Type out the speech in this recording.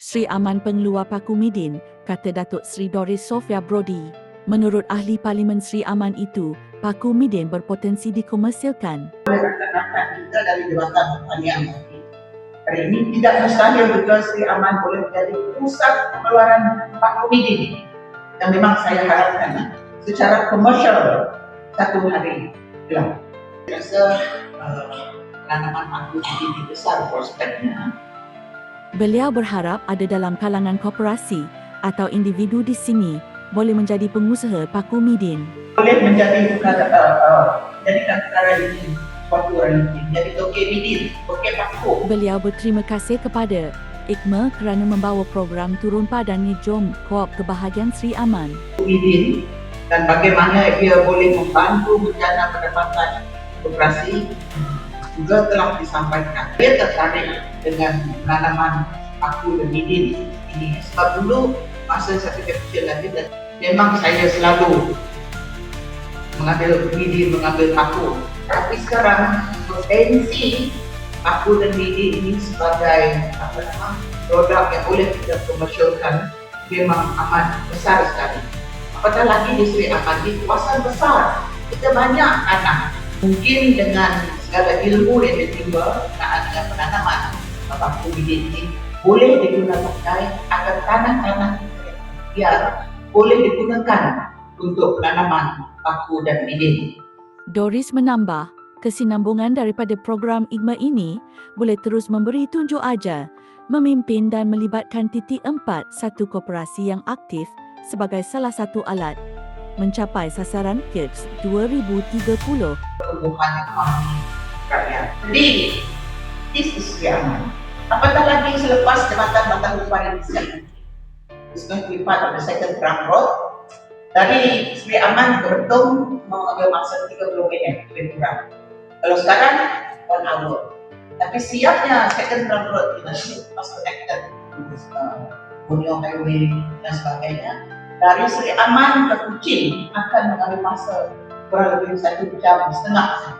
Sri Aman pengeluar Paku Midin, kata Datuk Sri Doris Sofia Brody. Menurut ahli Parlimen Sri Aman itu, Paku Midin berpotensi dikomersialkan. rakan-rakan kita dari Jabatan Pertanian hari ini tidak mustahil juga Sri Aman boleh menjadi pusat pengeluaran Pak Komidin yang memang saya harapkan secara komersial satu hari hilang. Saya rasa uh, penanaman Pak Komidin ini besar prospeknya. Beliau berharap ada dalam kalangan korporasi atau individu di sini boleh menjadi pengusaha Paku Midin. Boleh menjadi perkara, uh, uh, jadikan perkara ini suatu realiti. Jadi Tokyo Midin, Tokyo Paku. Beliau berterima kasih kepada IKMA kerana membawa program turun padan Jom Koop Kebahagiaan Sri Aman. Komidin dan bagaimana ia boleh membantu menjana pendapatan koperasi juga telah disampaikan. Dia tertarik dengan penanaman paku dan midin ini sebab dulu masa saya kecil lagi dan memang saya selalu mengambil midin, mengambil paku. Tapi sekarang potensi paku dan midin ini sebagai apa nama produk yang boleh kita komersialkan memang amat besar sekali. Apatah lagi di Sri Aman di kawasan besar kita banyak tanah. Mungkin dengan segala ilmu yang ditimba berkenaan dengan penanaman paku bidin ini boleh digunakan agar tanah-tanah biar boleh digunakan untuk penanaman paku dan bidin. Doris menambah, kesinambungan daripada program IGMA ini boleh terus memberi tunjuk ajar, memimpin dan melibatkan titik empat satu koperasi yang aktif sebagai salah satu alat mencapai sasaran KIRS 2030. pertumbuhan ekonomi Jadi, this is Aman. Apatah lagi selepas Jabatan Batang Lupa Indonesia is going to be part of the second trunk road. Dari Sri Aman ke Betung mengambil masa 30 minit lebih kurang. Kalau sekarang, one hour. Tapi siapnya second trunk road kita pas connected with uh, Highway dan sebagainya. Dari Sri Aman ke Kuching akan mengambil masa kurang lebih satu jam setengah